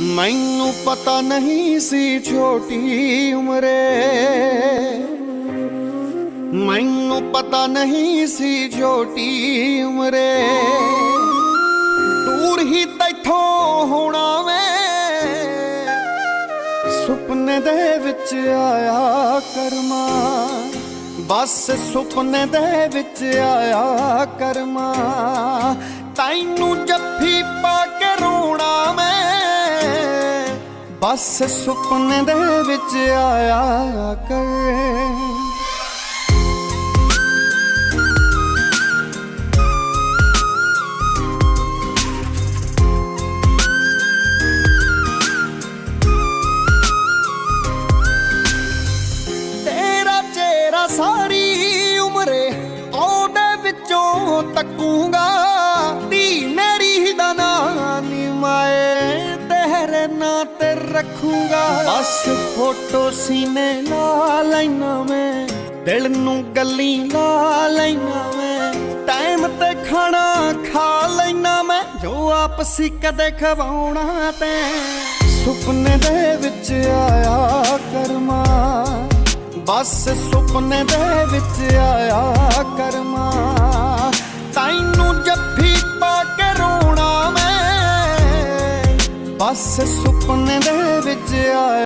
ਮੈਨੂੰ ਪਤਾ ਨਹੀਂ ਸੀ ਛੋਟੀ ਉਮਰੇ। ਮੈਨੂੰ ਪਤਾ ਨਹੀਂ ਸੀ ਛੋਟੀ ਉਮਰੇ। ਦੂਰ ਹੀ ਤੈਥੋਂ ਹੋਣਾ ਵੇ ਸੁਪਨੇ ਦੇ ਵਿੱਚ ਆਇਆ ਕਰਮਾ। ਬਸ ਸੁਪਨੇ ਦੇ ਵਿੱਚ ਆਇਆ ਕਰਮਾ। ਤੈਨੂੰ ਜੱਫੀ ਪਾ ਬਸ ਸੁਪਨੇ ਦੇ ਵਿੱਚ ਆਇਆ ਕਰੇ। ਤੇਰਾ ਚਿਹਰਾ ਸਾਰੀ ਉਮਰੇ ਉਹਦੇ ਵਿੱਚੋਂ ਤੱਕੂਗਾ। ਤੇ ਰੱਖੂਗਾ। ਬਸ ਫੋਟੋ ਸੀਨੇ ਲਾ ਲੈਣਾ ਮੈਂ। ਦਿਲ ਨੂੰ ਗੱਲੀ ਲਾ ਲੈਣਾ ਮੈਂ। ਟਾਈਮ ਤੇ ਖਾਣਾ ਖਾ ਲੈਣਾ ਮੈਂ। ਜੋ ਆਪਸੀ ਕਦੇ ਖਵਾਉਣਾ ਤੇ। ਸੁਪਨੇ ਦੇ ਵਿੱਚ ਆਇਆ ਕਰਮਾ। ਬਸ ਸੁਪਨੇ ਦੇ ਵਿੱਚ ਆਇਆ ਕਰਮਾ। ਬਸ ਸੁਪਨੇ ਦੇ ਵਿੱਚ ਆਇਆ।